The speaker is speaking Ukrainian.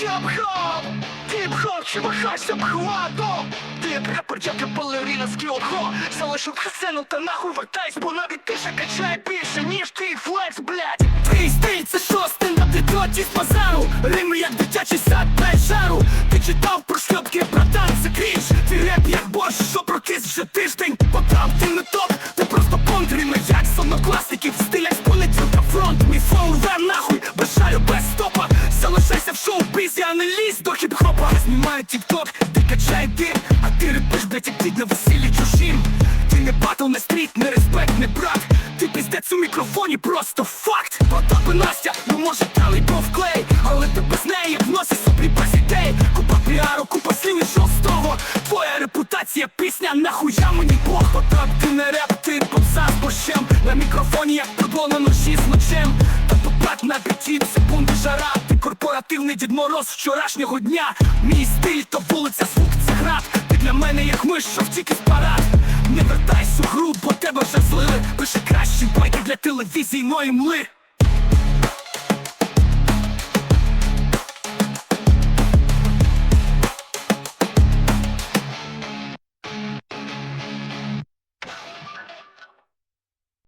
хіп-хоп, хіп-хоп, чи вважайся обхватом Ти як і балерина з кіотхо Залишив сцену та нахуй вертайсь, Бо навіть тиша качає більше, ніж твій флекс, блядь. Твій стиль це шостий на дитоті з базару. Рими як дитячий сад без жару. Ти читав про шльопки, братан, крінж Твій реп як борщ, Не лізь до хіп-хопа. Знімаю тік-ток, ти качай дим А ти репиш, блять, як дід на весіллі чужим. Ти не батл, не стріт, не респект, не брат. Ти піздець у мікрофоні, просто факт. Потап і Настя, ну може дали був клей Але ти без неї вносиш собі без ідей. Купа піару, купа слів і жорстого Твоя репутація, пісня, нахуя мені Бог? Потап, ти не реп, ти попса з борщем. На мікрофоні, як пекло на ножі з ночем Та попад на біті, секунди жара Ти Дід Мороз вчорашнього дня. Мій стиль то вулиця, звук, це град. Ти для мене як миш, що втік із парад. Не вертайся у гру, бо тебе вже злили. Пиши кращі байки для телевізійної мли